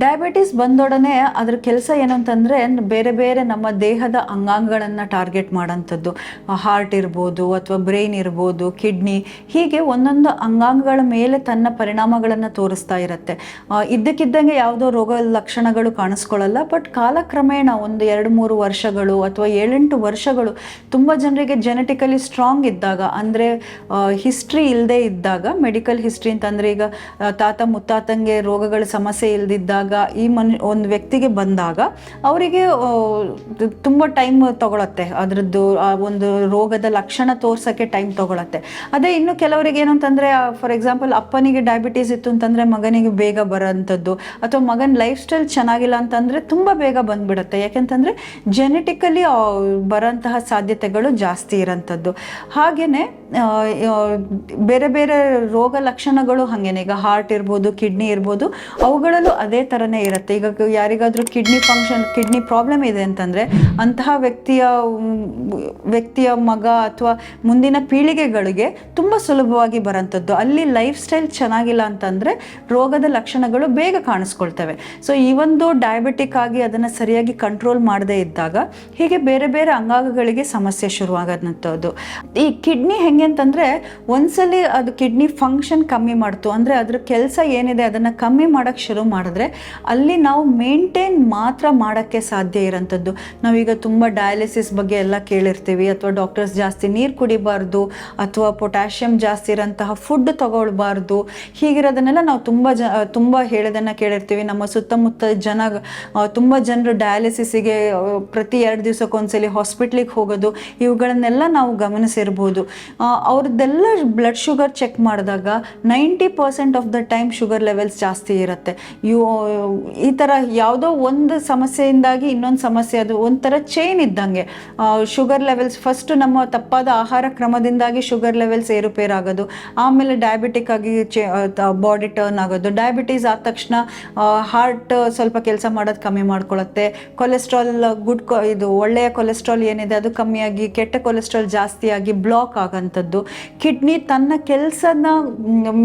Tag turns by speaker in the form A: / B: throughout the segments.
A: Diabetes ಬಂದೊಡನೆ ಅದರ ಕೆಲಸ ಏನು ಅಂತಂದರೆ ಬೇರೆ ಬೇರೆ ನಮ್ಮ ದೇಹದ ಅಂಗಾಂಗಗಳನ್ನು ಟಾರ್ಗೆಟ್ ಮಾಡೋಂಥದ್ದು. ಹಾರ್ಟ್ ಇರ್ಬೋದು ಅಥವಾ ಬ್ರೈನ್ ಇರ್ಬೋದು ಕಿಡ್ನಿ ಹೀಗೆ ಒಂದೊಂದು ಅಂಗಾಂಗಗಳ ಮೇಲೆ ತನ್ನ ಪರಿಣಾಮಗಳನ್ನು ತೋರಿಸ್ತಾ ಇರುತ್ತೆ. ಇದ್ದಕ್ಕಿದ್ದಂಗೆ ಯಾವುದೋ ರೋಗ ಲಕ್ಷಣಗಳು ಕಾಣಿಸ್ಕೊಳ್ಳಲ್ಲ ಬಟ್ ಕಾಲಕ್ರಮೇಣ ಒಂದು ಎರಡು ಮೂರು ವರ್ಷಗಳು ಅಥವಾ ಏಳೆಂಟು ವರ್ಷಗಳು ತುಂಬ ಜನರಿಗೆ ಜೆನೆಟಿಕಲಿ ಸ್ಟ್ರಾಂಗ್ ಇದ್ದಾಗ, ಅಂದರೆ ಹಿಸ್ಟ್ರಿ ಇಲ್ಲದೆ ಇದ್ದಾಗ ಮೆಡಿಕಲ್ ಹಿಸ್ಟ್ರಿ ಅಂತಂದರೆ ಈಗ ತಾತ ಮುತ್ತಾತಂಗೆ ರೋಗಗಳ ಸಮಸ್ಯೆ ಇಲ್ದಿದ್ದಾಗ ಈ ಮನ್, ಒಂದು ವ್ಯಕ್ತಿಗೆ ಬಂದಾಗ, ಅವರಿಗೆ ತುಂಬ ಟೈಮ್ ತಗೊಳತ್ತೆ. ಅದರದ್ದು, ಆ, ಒಂದು ರೋಗದ ಲಕ್ಷಣ ತೋರ್ಸೋಕ್ಕೆ ಟೈಮ್ ತಗೊಳತ್ತೆ. ಅದೇ ಇನ್ನು ಕೆಲವರಿಗೆ ಏನು ಅಂತಂದರೆ ಫಾರ್ ಎಕ್ಸಾಂಪಲ್ ಅಪ್ಪನಿಗೆ ಡಯಾಬಿಟೀಸ್ ಇತ್ತು ಅಂತಂದರೆ, ಮಗನಿಗೆ ಬೇಗ ಬರೋಂಥದ್ದು, ಅಥವಾ ಮಗನ ಲೈಫ್ ಸ್ಟೈಲ್ ಚೆನ್ನಾಗಿಲ್ಲ ಅಂತಂದರೆ, ತುಂಬ ಬೇಗ ಬಂದ್ಬಿಡುತ್ತೆ. ಯಾಕೆಂತಂದರೆ ಜೆನೆಟಿಕಲಿ ಬರೋಂತಹ ಸಾಧ್ಯತೆಗಳು ಜಾಸ್ತಿ ಇರೋಂಥದ್ದು. ಹಾಗೆಯೇ ಬೇರೆ ಬೇರೆ ರೋಗ ಲಕ್ಷಣಗಳು ಹಾಗೇನೆ. ಈಗ ಹಾರ್ಟ್ ಇರ್ಬೋದು ಕಿಡ್ನಿ ಇರ್ಬೋದು, ಅವುಗಳಲ್ಲೂ ಅದೇ ಥರನೇ ಇರುತ್ತೆ. ಈಗ ಯಾರಿಗಾದರೂ ಕಿಡ್ನಿ ಫಂಕ್ಷನ್ ಕಿಡ್ನಿ ಪ್ರಾಬ್ಲಮ್ ಇದೆ ಅಂತಂದರೆ ಅಂತಹ ವ್ಯಕ್ತಿಯ ವ್ಯಕ್ತಿಯ ಮಗ ಅಥವಾ ಮುಂದಿನ ಪೀಳಿಗೆಗಳಿಗೆ ತುಂಬ ಸುಲಭವಾಗಿ ಬರೋಂಥದ್ದು ಅಲ್ಲಿ ಲೈಫ್ ಸ್ಟೈಲ್ ಚೆನ್ನಾಗಿಲ್ಲ ಅಂತಂದರೆ ರೋಗದ ಲಕ್ಷಣಗಳು ಬೇಗ ಕಾಣಿಸ್ಕೊಳ್ತವೆ. ಸೊ ಈ ಒಂದು ಡಯಾಬಿಟಿಕ್ ಆಗಿ ಅದನ್ನು ಸರಿಯಾಗಿ ಕಂಟ್ರೋಲ್ ಮಾಡದೇ ಇದ್ದಾಗ ಹೀಗೆ ಬೇರೆ ಬೇರೆ ಅಂಗಾಂಗಗಳಿಗೆ ಸಮಸ್ಯೆ ಶುರುವಾಗೋದಂಥದ್ದು ಈ ಕಿಡ್ನಿ ಹೆಂಗೆ ಅಂತಂದರೆ ಒಂದ್ಸಲಿ ಅದು ಕಿಡ್ನಿ ಫಂಕ್ಷನ್ ಕಮ್ಮಿ ಮಾಡ್ತು, ಅಂದರೆ ಅದ್ರ ಕೆಲಸ ಏನಿದೆ ಅದನ್ನು ಕಮ್ಮಿ ಮಾಡೋಕ್ಕೆ ಶುರು ಮಾಡಿದ್ರೆ ಅಲ್ಲಿ ನಾವು ಮೇಂಟೈನ್ ಮಾತ್ರ ಮಾಡೋಕ್ಕೆ ಸಾಧ್ಯ ಇರೋಂಥದ್ದು. ನಾವೀಗ ತುಂಬ ಡಯಾಲಿಸಿಸ್ ಬಗ್ಗೆ ಎಲ್ಲ ಕೇಳಿರ್ತೀವಿ, ಅಥವಾ ಡಾಕ್ಟರ್ಸ್ ಜಾಸ್ತಿ ನೀರು ಕುಡಿಬಾರ್ದು, ಅಥವಾ ಪೊಟ್ಯಾಷಿಯಮ್ ಜಾಸ್ತಿ ಇರೋಂತಹ ಫುಡ್ ತಗೊಳ್ಬಾರ್ದು. ಹೀಗಿರೋದನ್ನೆಲ್ಲ ನಾವು ತುಂಬ ಜ, ತುಂಬ ಹೇಳೋದನ್ನು ಕೇಳಿರ್ತೀವಿ. ನಮ್ಮ ಸುತ್ತಮುತ್ತ ಜನ ತುಂಬ ಜನರು ಡಯಾಲಿಸಿಸಿಗೆ ಪ್ರತಿ ಎರಡು ದಿವಸಕ್ಕೊಂದ್ಸಲಿ ಹಾಸ್ಪಿಟ್ಲಿಗೆ ಹೋಗೋದು, ಇವುಗಳನ್ನೆಲ್ಲ ನಾವು ಗಮನಿಸಿರ್ಬೋದು. ಅವ್ರದ್ದೆಲ್ಲ ಬ್ಲಡ್ ಶುಗರ್ ಚೆಕ್ ಮಾಡಿದಾಗ ninety percent of the time sugar levels ಜಾಸ್ತಿ ಇರುತ್ತೆ. ಇವು ಈ ಥರ ಯಾವುದೋ ಒಂದು ಸಮಸ್ಯೆಯಿಂದಾಗಿ ಇನ್ನೊಂದು ಸಮಸ್ಯೆ, ಅದು ಒಂಥರ ಚೈನ್ ಇದ್ದಂಗೆ. ಶುಗರ್ ಲೆವೆಲ್ಸ್ ಫಸ್ಟ್ ನಮ್ಮ ತಪ್ಪಾದ ಆಹಾರ ಕ್ರಮದಿಂದಾಗಿ ಶುಗರ್ ಲೆವೆಲ್ಸ್ ಏರುಪೇರಾಗೋದು, ಆಮೇಲೆ ಡಯಾಬಿಟಿಕ್ ಆಗಿ ಚೇ ಬಾಡಿ ಟರ್ನ್ ಆಗೋದು. ಡಯಾಬಿಟೀಸ್ ಆದ ತಕ್ಷಣ ಹಾರ್ಟ್ ಸ್ವಲ್ಪ ಕೆಲಸ ಮಾಡೋದು ಕಮ್ಮಿ ಮಾಡ್ಕೊಳ್ಳುತ್ತೆ ಕೊಲೆಸ್ಟ್ರಾಲ್ ಗುಡ್ ಇದು ಒಳ್ಳೆಯ ಕೊಲೆಸ್ಟ್ರಾಲ್ ಏನಿದೆ ಅದು ಕಮ್ಮಿಯಾಗಿ, ಕೆಟ್ಟ ಕೊಲೆಸ್ಟ್ರಾಲ್ ಜಾಸ್ತಿಯಾಗಿ ಬ್ಲಾಕ್ ಆಗೋಂಥದ್ದು. ಕಿಡ್ನಿ ತನ್ನ ಕೆಲಸನ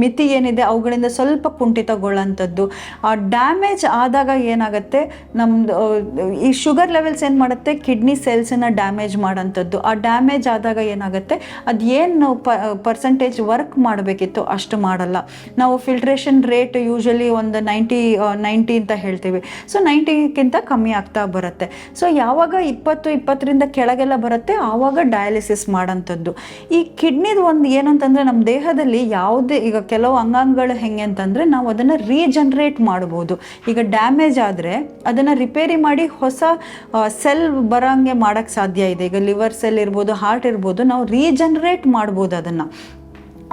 A: ಮಿತಿ ಏನಿದೆ ಅವುಗಳಿಂದ ಸ್ವಲ್ಪ ಕುಂಠಿತಗೊಳ್ಳೋಂಥದ್ದು. ಆ ಡ್ಯಾಮೇಜ್ ಆದಾಗ ಏನಾಗುತ್ತೆ? ನಮ್ಮದು ಈ ಶುಗರ್ ಲೆವೆಲ್ಸ್ ಏನು ಮಾಡುತ್ತೆ? ಕಿಡ್ನಿ ಸೆಲ್ಸನ್ನು ಡ್ಯಾಮೇಜ್ ಮಾಡೋಂಥದ್ದು. ಆ ಡ್ಯಾಮೇಜ್ ಆದಾಗ ಏನಾಗುತ್ತೆ? ಅದು ಏನು ಪರ್ಸೆಂಟೇಜ್ ವರ್ಕ್ ಮಾಡಬೇಕಿತ್ತು? ಅಷ್ಟು ಮಾಡಲ್ಲ. ನಾವು ಫಿಲ್ಟ್ರೇಷನ್ ರೇಟ್ ಯೂಶಲಿ ಒಂದು ನೈಂಟಿ ನೈಂಟಿ ಅಂತ ಹೇಳ್ತೀವಿ. ಸೊ ನೈಂಟಿಗಿಂತ ಕಮ್ಮಿ ಆಗ್ತಾ ಬರುತ್ತೆ. ಸೊ ಯಾವಾಗ ಇಪ್ಪತ್ತು, ಇಪ್ಪತ್ತರಿಂದ ಕೆಳಗೆಲ್ಲ ಬರುತ್ತೆ? ಆವಾಗ ಡಯಾಲಿಸಿಸ್ ಮಾಡೋಂಥದ್ದು. ಈ ಕಿಡ್ನಿದು ಒಂದು ಏನಂತಂದರೆ ನಮ್ಮ ದೇಹದಲ್ಲಿ ಯಾವುದೇ, ಈಗ ಕೆಲವು ಅಂಗಾಂಗಗಳು ಹೆಂಗೆ ಅಂತಂದರೆ, ನಾವು ಅದನ್ನು ರೀಜನ್ರೇಟ್ ಮಾಡ್ಬೋದು. ಈಗ ಡ್ಯಾಮೇಜ್ ಆದರೆ ಅದನ್ನು ರಿಪೇರಿ ಮಾಡಿ ಹೊಸ ಸೆಲ್ ಬರೋಂಗೆ ಮಾಡೋಕ್ಕೆ ಸಾಧ್ಯ ಇದೆ. ಈಗ ಲಿವರ್ ಸೆಲ್ ಇರ್ಬೋದು ಹಾರ್ಟ್ ಇರ್ಬೋದು, ನಾವು ರೀಜನ್ರೇಟ್ ಮಾಡ್ಬೋದು ಅದನ್ನು.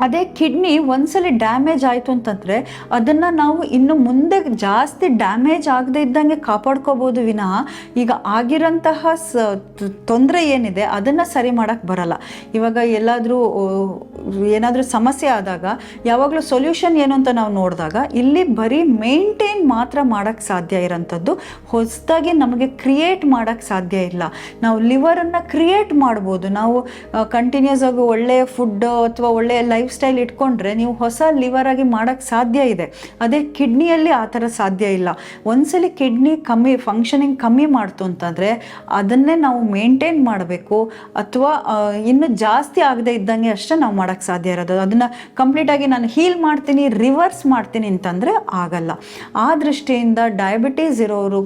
A: ಅದೇ ಕಿಡ್ನಿ ಒಂದ್ಸಲಿ ಡ್ಯಾಮೇಜ್ ಆಯಿತು ಅಂತಂದರೆ ಅದನ್ನು ನಾವು ಇನ್ನು ಮುಂದೆ ಜಾಸ್ತಿ ಡ್ಯಾಮೇಜ್ ಆಗದೆ ಇದ್ದಂಗೆ ಕಾಪಾಡ್ಕೋಬೋದು ವಿನಃ ಈಗ ಆಗಿರೋಂತಹ ಸ ತೊಂದರೆ ಏನಿದೆ ಅದನ್ನು ಸರಿ ಮಾಡೋಕ್ಕೆ ಬರಲ್ಲ. ಇವಾಗ ಎಲ್ಲಾದರೂ ಏನಾದರೂ ಸಮಸ್ಯೆ ಆದಾಗ ಯಾವಾಗಲೂ ಸೊಲ್ಯೂಷನ್ ಏನು ಅಂತ ನಾವು ನೋಡಿದಾಗ ಇಲ್ಲಿ ಬರೀ ಮೇಂಟೈನ್ ಮಾತ್ರ ಮಾಡೋಕ್ಕೆ ಸಾಧ್ಯ ಇರೋಂಥದ್ದು. ಹೊಸದಾಗಿ ನಮಗೆ ಕ್ರಿಯೇಟ್ ಮಾಡೋಕ್ಕೆ ಸಾಧ್ಯ ಇಲ್ಲ. ನಾವು ಲಿವರನ್ನು ಕ್ರಿಯೇಟ್ ಮಾಡ್ಬೋದು. ನಾವು ಕಂಟಿನ್ಯೂಸ್ ಆಗಿ ಒಳ್ಳೆಯ ಫುಡ್ ಅಥವಾ ಒಳ್ಳೆಯ ಲೈಫ್ ಸ್ಟೈಲ್ ಇಟ್ಕೊಂಡ್ರೆ ನೀವು ಹೊಸ ಲಿವರ್ ಆಗಿ ಮಾಡೋಕ್ಕೆ ಸಾಧ್ಯ ಇದೆ. ಅದೇ ಕಿಡ್ನಿಯಲ್ಲಿ ಆ ಥರ ಸಾಧ್ಯ ಇಲ್ಲ. ಒಂದ್ಸಲಿ ಕಿಡ್ನಿ ಕಮ್ಮಿ ಫಂಕ್ಷನಿಂಗ್ ಕಮ್ಮಿ ಮಾಡ್ತು ಅಂತಂದರೆ ಅದನ್ನೇ ನಾವು ಮೇಂಟೈನ್ ಮಾಡಬೇಕು. ಅಥವಾ ಇನ್ನು ಜಾಸ್ತಿ ಆಗದೆ ಇದ್ದಂಗೆ ಅಷ್ಟೇ ನಾವು ಮಾಡೋಕ್ಕೆ ಸಾಧ್ಯ ಇರೋದು. ಅದನ್ನು ಕಂಪ್ಲೀಟಾಗಿ ನಾನು ಹೀಲ್ ಮಾಡ್ತೀನಿ ರಿವರ್ಸ್ ಮಾಡ್ತೀನಿ ಅಂತಂದರೆ ಆಗಲ್ಲ. ಆ ದೃಷ್ಟಿಯಿಂದ ಡಯಾಬಿಟೀಸ್ ಇರೋರು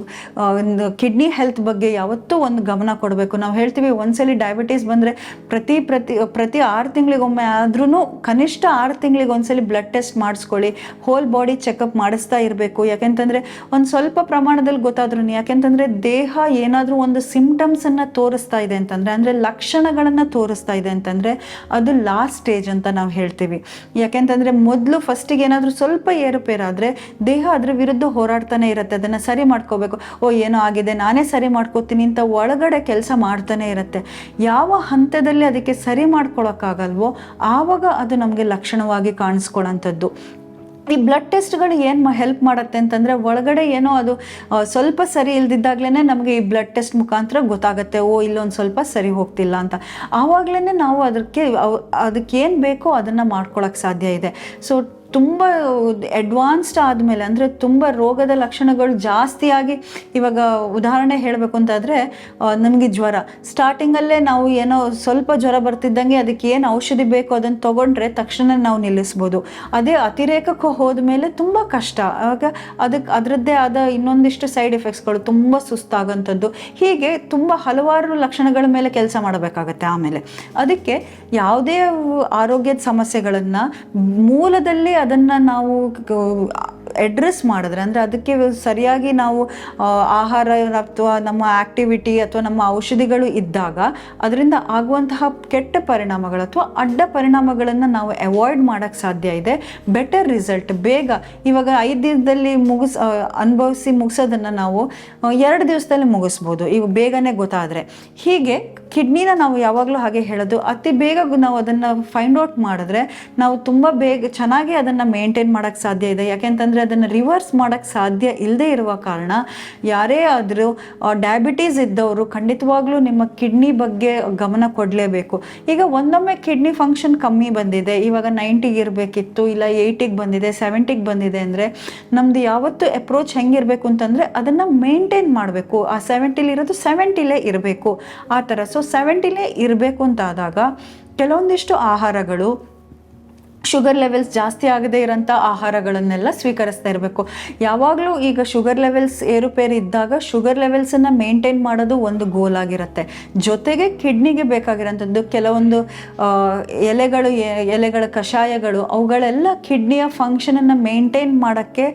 A: ಒಂದು ಕಿಡ್ನಿ ಹೆಲ್ತ್ ಬಗ್ಗೆ ಯಾವತ್ತೂ ಒಂದು ಗಮನ ಕೊಡಬೇಕು. ನಾವು ಹೇಳ್ತೀವಿ, ಒಂದ್ಸಲಿ ಡಯಾಬಿಟೀಸ್ ಬಂದರೆ ಪ್ರತಿ ಪ್ರತಿ ಪ್ರತಿ ಆರು ತಿಂಗಳಿಗೊಮ್ಮೆ ಆದ್ರೂ ಕನಿಷ್ಠ ಆರು ತಿಂಗಳಿಗೆ ಒಂದ್ಸಲಿ ಬ್ಲಡ್ ಟೆಸ್ಟ್ ಮಾಡಿಸ್ಕೊಳ್ಳಿ ಹೋಲ್ ಬಾಡಿ ಚೆಕಪ್ ಮಾಡಿಸ್ತಾ ಇರಬೇಕು. ಯಾಕೆಂತಂದರೆ ಒಂದು ಸ್ವಲ್ಪ ಪ್ರಮಾಣದಲ್ಲಿ ಗೊತ್ತಾದ್ರೂ ಯಾಕೆಂತಂದ್ರೆ ದೇಹ ಏನಾದರೂ ಒಂದು ಸಿಂಪ್ಟಮ್ಸನ್ನು ತೋರಿಸ್ತಾ ಇದೆ ಅಂತಂದರೆ, ಅಂದರೆ ಲಕ್ಷಣಗಳನ್ನು ತೋರಿಸ್ತಾ ಇದೆ ಅಂತಂದರೆ ಅದು ಲಾಸ್ಟ್ ಸ್ಟೇಜ್ ಅಂತ ನಾವು ಹೇಳ್ತೀವಿ. ಯಾಕೆಂತಂದರೆ ಮೊದಲು ಫಸ್ಟಿಗೆ ಏನಾದರೂ ಸ್ವಲ್ಪ ಏರುಪೇರಾದರೆ ದೇಹ ಅದ್ರ ವಿರುದ್ಧ ಹೋರಾಡ್ತಾನೆ ಇರುತ್ತೆ, ಅದನ್ನು ಸರಿ ಮಾಡ್ಕೋಬೇಕು. ಓ, ಏನೋ ಆಗಿದೆ, ನಾನೇ ಸರಿ ಮಾಡ್ಕೋತೀನಿ ಅಂತ ಒಳಗಡೆ ಕೆಲಸ ಮಾಡ್ತಾನೆ ಇರುತ್ತೆ. ಯಾವ ಹಂತದಲ್ಲಿ ಅದಕ್ಕೆ ಸರಿ ಮಾಡ್ಕೊಳಕ್ಕಾಗಲ್ವೋ, ಆವಾಗ ಅದು ನಮಗೆ ಲಕ್ಷಣವಾಗಿ ಕಾಣಿಸ್ಕೊಳ್ಳೋಂಥದ್ದು ಈ ಬ್ಲಡ್ ಟೆಸ್ಟ್ಗಳು ಏನು ಹೆಲ್ಪ್ ಮಾಡುತ್ತೆ ಅಂತಂದರೆ ಒಳಗಡೆ ಏನೋ ಅದು ಸ್ವಲ್ಪ ಸರಿ ಇಲ್ದಿದ್ದಾಗಲೇ ನಮಗೆ ಈ ಬ್ಲಡ್ ಟೆಸ್ಟ್ ಮುಖಾಂತರ ಗೊತ್ತಾಗುತ್ತೆ, ಓ, ಇಲ್ಲೊಂದು ಸ್ವಲ್ಪ ಸರಿ ಹೋಗ್ತಿಲ್ಲ ಅಂತ. ಆವಾಗಲೇ ನಾವು ಅದಕ್ಕೆ ಅದಕ್ಕೆ ಏನು ಬೇಕೋ ಅದನ್ನು ಮಾಡ್ಕೊಳಕ್ಕೆ ಸಾಧ್ಯ ಇದೆ. ಸೊ ತುಂಬ ಅಡ್ವಾನ್ಸ್ಡ್ ಆದಮೇಲೆ, ಅಂದರೆ ತುಂಬ ರೋಗದ ಲಕ್ಷಣಗಳು ಜಾಸ್ತಿಯಾಗಿ ಇವಾಗ ಉದಾಹರಣೆ ಹೇಳಬೇಕು ಅಂತಾದರೆ ನಮಗೆ ಜ್ವರ. ಸ್ಟಾರ್ಟಿಂಗಲ್ಲೇ ನಾವು ಏನೋ ಸ್ವಲ್ಪ ಜ್ವರ ಬರ್ತಿದ್ದಂಗೆ ಅದಕ್ಕೆ ಏನು ಔಷಧಿ ಬೇಕು ಅದನ್ನು ತೊಗೊಂಡ್ರೆ ತಕ್ಷಣ ನಾವು ನಿಲ್ಲಿಸ್ಬೋದು. ಅದೇ ಅತಿರೇಕಕ್ಕೆ ಹೋದ ಮೇಲೆ ತುಂಬ ಕಷ್ಟ. ಆಗ ಅದಕ್ಕೆ ಅದರದ್ದೇ ಆದ ಇನ್ನೊಂದಿಷ್ಟು ಸೈಡ್ ಎಫೆಕ್ಟ್ಸ್ಗಳು ತುಂಬ ಸುಸ್ತಾಗಂಥದ್ದು ಹೀಗೆ ತುಂಬ ಹಲವಾರು ಲಕ್ಷಣಗಳ ಮೇಲೆ ಕೆಲಸ ಮಾಡಬೇಕಾಗತ್ತೆ ಆಮೇಲೆ. ಅದಕ್ಕೆ ಯಾವುದೇ ಆರೋಗ್ಯದ ಸಮಸ್ಯೆಗಳನ್ನು ಮೂಲದಲ್ಲಿ ಅದನ್ನು ನಾವು ಅಡ್ರೆಸ್ ಮಾಡಿದ್ರೆ, ಅಂದರೆ ಅದಕ್ಕೆ ಸರಿಯಾಗಿ ನಾವು ಆಹಾರ ಅಥವಾ ನಮ್ಮ ಆ್ಯಕ್ಟಿವಿಟಿ ಅಥವಾ ನಮ್ಮ ಔಷಧಿಗಳು ಇದ್ದಾಗ ಅದರಿಂದ ಆಗುವಂತಹ ಕೆಟ್ಟ ಪರಿಣಾಮಗಳು ಅಥವಾ ಅಡ್ಡ ಪರಿಣಾಮಗಳನ್ನು ನಾವು ಅವಾಯ್ಡ್ ಮಾಡೋಕ್ಕೆ ಸಾಧ್ಯ ಇದೆ. ಬೆಟರ್ ರಿಸಲ್ಟ್ ಬೇಗ. ಇವಾಗ ಐದು ದಿನದಲ್ಲಿ ಮುಗಿಸ್ ಅನುಭವಿಸಿ ಮುಗಿಸೋದನ್ನು ನಾವು ಎರಡು ದಿವಸದಲ್ಲಿ ಮುಗಿಸ್ಬೋದು. ಈಗ ಬೇಗನೆ ಗೊತ್ತಾದರೆ. ಹೀಗೆ ಕಿಡ್ನಿನ ನಾವು ಯಾವಾಗಲೂ ಹಾಗೆ ಹೇಳೋದು. ಅತಿ ಬೇಗ ನಾವು ಅದನ್ನು ಫೈಂಡ್ ಔಟ್ ಮಾಡಿದ್ರೆ ನಾವು ತುಂಬ ಬೇಗ ಚೆನ್ನಾಗಿ ಅದನ್ನು ಮೇಂಟೈನ್ ಮಾಡೋಕ್ಕೆ ಸಾಧ್ಯ ಇದೆ. ಯಾಕೆಂತಂದರೆ ಅದನ್ನು ರಿವರ್ಸ್ ಮಾಡೋಕ್ಕೆ ಸಾಧ್ಯ ಇಲ್ಲದೇ ಇರುವ ಕಾರಣ ಯಾರೇ ಆದರೂ ಡಯಾಬಿಟೀಸ್ ಇದ್ದವರು ಖಂಡಿತವಾಗ್ಲೂ ನಿಮ್ಮ ಕಿಡ್ನಿ ಬಗ್ಗೆ ಗಮನ ಕೊಡಲೇಬೇಕು. ಈಗ ಒಂದೊಮ್ಮೆ ಕಿಡ್ನಿ ಫಂಕ್ಷನ್ ಕಮ್ಮಿ ಬಂದಿದೆ. ಇವಾಗ ನೈಂಟಿಗೆ ಇರಬೇಕಿತ್ತು, ಇಲ್ಲ ಏಯ್ಟಿಗೆ ಬಂದಿದೆ ಸೆವೆಂಟಿಗೆ ಬಂದಿದೆ ಅಂದರೆ ನಮ್ಮದು ಯಾವತ್ತು ಅಪ್ರೋಚ್ ಹೆಂಗಿರಬೇಕು ಅಂತಂದರೆ ಅದನ್ನು ಮೇಂಟೈನ್ ಮಾಡಬೇಕು. ಆ ಸೆವೆಂಟಿಲಿ ಇರೋದು ಸೆವೆಂಟಿಲೇ ಇರಬೇಕು. ಆ ಥರ. ಸೊ ಸೆವೆಂಟಿಲೇ ಇರಬೇಕು ಅಂತ ಆದಾಗ ಕೆಲವೊಂದಿಷ್ಟು ಆಹಾರಗಳು ಶುಗರ್ ಲೆವೆಲ್ಸ್ ಜಾಸ್ತಿ ಆಗದೇ ಇರೋಂಥ ಆಹಾರಗಳನ್ನೆಲ್ಲ ಸ್ವೀಕರಿಸ್ತಾ ಇರಬೇಕು. ಯಾವಾಗಲೂ ಈಗ ಶುಗರ್ ಲೆವೆಲ್ಸ್ ಏರುಪೇರು ಇದ್ದಾಗ ಶುಗರ್ ಲೆವೆಲ್ಸನ್ನು ಮೇಂಟೈನ್ ಮಾಡೋದು ಒಂದು ಗೋಲ್ ಆಗಿರುತ್ತೆ. ಜೊತೆಗೆ ಕಿಡ್ನಿಗೆ ಬೇಕಾಗಿರೋಂಥದ್ದು ಕೆಲವೊಂದು ಎಲೆಗಳು ಎಲೆಗಳ ಕಷಾಯಗಳು, ಅವುಗಳೆಲ್ಲ ಕಿಡ್ನಿಯ ಫಂಕ್ಷನನ್ನು ಮೇಂಟೈನ್ ಮಾಡೋಕ್ಕೆ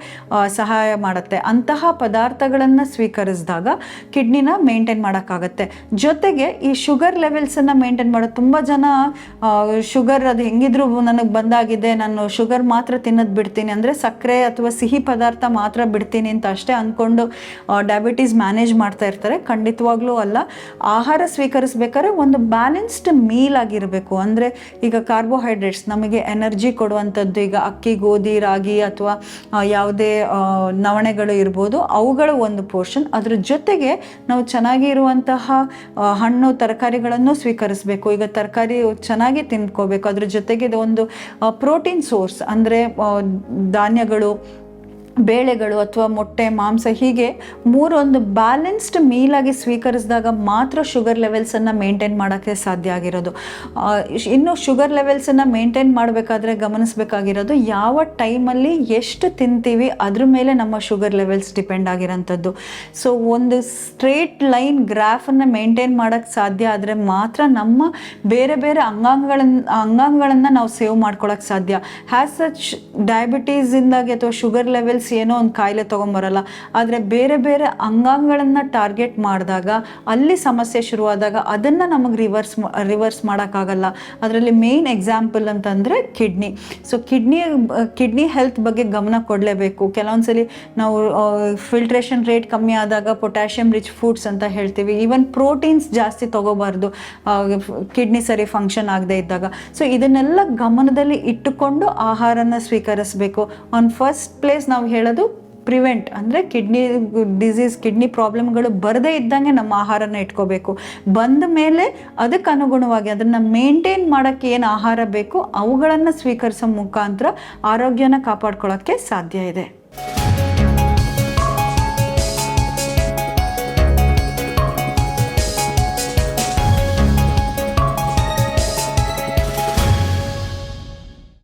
A: ಸಹಾಯ ಮಾಡುತ್ತೆ. ಅಂತಹ ಪದಾರ್ಥಗಳನ್ನು ಸ್ವೀಕರಿಸಿದಾಗ ಕಿಡ್ನಿನ ಮೇಂಟೈನ್ ಮಾಡೋಕ್ಕಾಗತ್ತೆ. ಜೊತೆಗೆ ಈ ಶುಗರ್ ಲೆವೆಲ್ಸನ್ನು ಮೇಂಟೈನ್ ಮಾಡೋದು ತುಂಬ ಜನ ಶುಗರ್ ಅದು ಹೆಂಗಿದ್ರು ನನಗೆ ಬಂದಾಗಿದೆ ನಾನು ಶುಗರ್ ಮಾತ್ರ ತಿನ್ನೋದು ಬಿಡ್ತೀನಿ ಅಂದರೆ ಸಕ್ಕರೆ ಅಥವಾ ಸಿಹಿ ಪದಾರ್ಥ ಮಾತ್ರ ಬಿಡ್ತೀನಿ ಅಂತ ಅಷ್ಟೇ ಅಂದ್ಕೊಂಡು ಡಯಾಬಿಟೀಸ್ ಮ್ಯಾನೇಜ್ ಮಾಡ್ತಾ ಇರ್ತಾರೆ. ಖಂಡಿತವಾಗ್ಲೂ ಅಲ್ಲ. ಆಹಾರ ಸ್ವೀಕರಿಸ್ಬೇಕಾದ್ರೆ ಒಂದು ಬ್ಯಾಲೆನ್ಸ್ಡ್ ಮೀಲ್ ಆಗಿರಬೇಕು. ಅಂದರೆ ಈಗ ಕಾರ್ಬೋಹೈಡ್ರೇಟ್ಸ್ ನಮಗೆ ಎನರ್ಜಿ ಕೊಡುವಂಥದ್ದು, ಈಗ ಅಕ್ಕಿ, ಗೋಧಿ, ರಾಗಿ ಅಥವಾ ಯಾವುದೇ ನವಣೆಗಳು ಇರ್ಬೋದು, ಅವುಗಳ ಒಂದು ಪೋರ್ಷನ್ ಅದ್ರ ಜೊತೆಗೆ ನಾವು ಚೆನ್ನಾಗಿ ಇರುವಂತಹ ಹಣ್ಣು, ತರಕಾರಿಗಳನ್ನು ಸ್ವೀಕರಿಸಬೇಕು. ಈಗ ತರಕಾರಿ ಚೆನ್ನಾಗಿ ತಿನ್ಕೋಬೇಕು ಅದ್ರ ಜೊತೆಗೆ ಒಂದು ಪ್ರೋಟೀನ್ ಸೋರ್ಸ್ ಅಂದರೆ ಧಾನ್ಯಗಳು ಬೇಳೆಗಳು ಅಥವಾ ಮೊಟ್ಟೆ, ಮಾಂಸ ಹೀಗೆ ಮೂರೊಂದು ಬ್ಯಾಲೆನ್ಸ್ಡ್ ಮೀಲಾಗಿ ಸ್ವೀಕರಿಸಿದಾಗ ಮಾತ್ರ ಶುಗರ್ ಲೆವೆಲ್ಸನ್ನು ಮೇಂಟೈನ್ ಮಾಡೋಕ್ಕೆ ಸಾಧ್ಯ ಆಗಿರೋದು. ಇನ್ನು ಶುಗರ್ ಲೆವೆಲ್ಸನ್ನು ಮೇಂಟೈನ್ ಮಾಡಬೇಕಾದ್ರೆ ಗಮನಿಸಬೇಕಾಗಿರೋದು ಯಾವ ಟೈಮಲ್ಲಿ ಎಷ್ಟು ತಿಂತೀವಿ, ಅದ್ರ ಮೇಲೆ ನಮ್ಮ ಶುಗರ್ ಲೆವೆಲ್ಸ್ ಡಿಪೆಂಡ್ ಆಗಿರೋಂಥದ್ದು. ಸೊ ಒಂದು ಸ್ಟ್ರೇಟ್ ಲೈನ್ ಗ್ರಾಫನ್ನು ಮೇಂಟೈನ್ ಮಾಡೋಕ್ಕೆ ಸಾಧ್ಯ ಆದರೆ ಮಾತ್ರ ನಮ್ಮ ಬೇರೆ ಬೇರೆ ಅಂಗಾಂಗಗಳನ್ನು ಅಂಗಾಂಗಗಳನ್ನು ನಾವು ಸೇವ್ ಮಾಡ್ಕೊಳಕ್ಕೆ ಸಾಧ್ಯ. ಹ್ಯಾಸ್ ಸಚ್ ಡಯಾಬಿಟೀಸಿಂದಾಗಿ ಅಥವಾ ಶುಗರ್ ಲೆವೆಲ್ಸ್ ಏನೋ ಒಂದು ಕಾಯಿಲೆ ತೊಗೊಂಬರಲ್ಲ. ಆದರೆ ಬೇರೆ ಬೇರೆ ಅಂಗಾಂಗಗಳನ್ನು ಟಾರ್ಗೆಟ್ ಮಾಡಿದಾಗ, ಅಲ್ಲಿ ಸಮಸ್ಯೆ ಶುರುವಾದಾಗ ಅದನ್ನು ನಮಗೆ ರಿವರ್ಸ್ ರಿವರ್ಸ್ ಮಾಡೋಕ್ಕಾಗಲ್ಲ. ಅದರಲ್ಲಿ ಮೇನ್ ಎಕ್ಸಾಂಪಲ್ ಅಂತಂದರೆ kidney so kidney kidney health ಬಗ್ಗೆ ಗಮನ ಕೊಡಲೇಬೇಕು. ಕೆಲವೊಂದ್ಸಲಿ ನಾವು ಫಿಲ್ಟ್ರೇಷನ್ ರೇಟ್ ಕಮ್ಮಿ ಆದಾಗ ಪೊಟ್ಯಾಷಿಯಂ ರಿಚ್ ಫುಡ್ಸ್ ಅಂತ ಹೇಳ್ತೀವಿ. ಈವನ್ ಪ್ರೋಟೀನ್ಸ್ ಜಾಸ್ತಿ ತೊಗೋಬಾರ್ದು ಕಿಡ್ನಿ ಸರಿ ಫಂಕ್ಷನ್ ಆಗದೆ ಇದ್ದಾಗ. ಸೊ ಇದನ್ನೆಲ್ಲ ಗಮನದಲ್ಲಿ ಇಟ್ಟುಕೊಂಡು ಆಹಾರನ ಸ್ವೀಕರಿಸಬೇಕು. ಆನ್ ಫಸ್ಟ್ ಪ್ಲೇಸ್ ನಾವು ಹೇಳೋದು ಪ್ರಿವೆಂಟ್ ಅಂದರೆ ಕಿಡ್ನಿ ಡಿಸೀಸ್ ಕಿಡ್ನಿ ಪ್ರಾಬ್ಲಮ್ಗಳು ಬರದೇ ಇದ್ದಂಗೆ ನಮ್ಮ ಆಹಾರನ ಇಟ್ಕೋಬೇಕು. ಬಂದ ಮೇಲೆ ಅದಕ್ಕೆ ಅನುಗುಣವಾಗಿ ಅದನ್ನು ಮೇಂಟೈನ್ ಮಾಡೋಕ್ಕೆ ಏನು ಆಹಾರ ಬೇಕು ಅವುಗಳನ್ನು ಸ್ವೀಕರಿಸೋ ಮುಖಾಂತರ ಆರೋಗ್ಯನ ಕಾಪಾಡ್ಕೊಳ್ಳೋಕ್ಕೆ ಸಾಧ್ಯ ಇದೆ.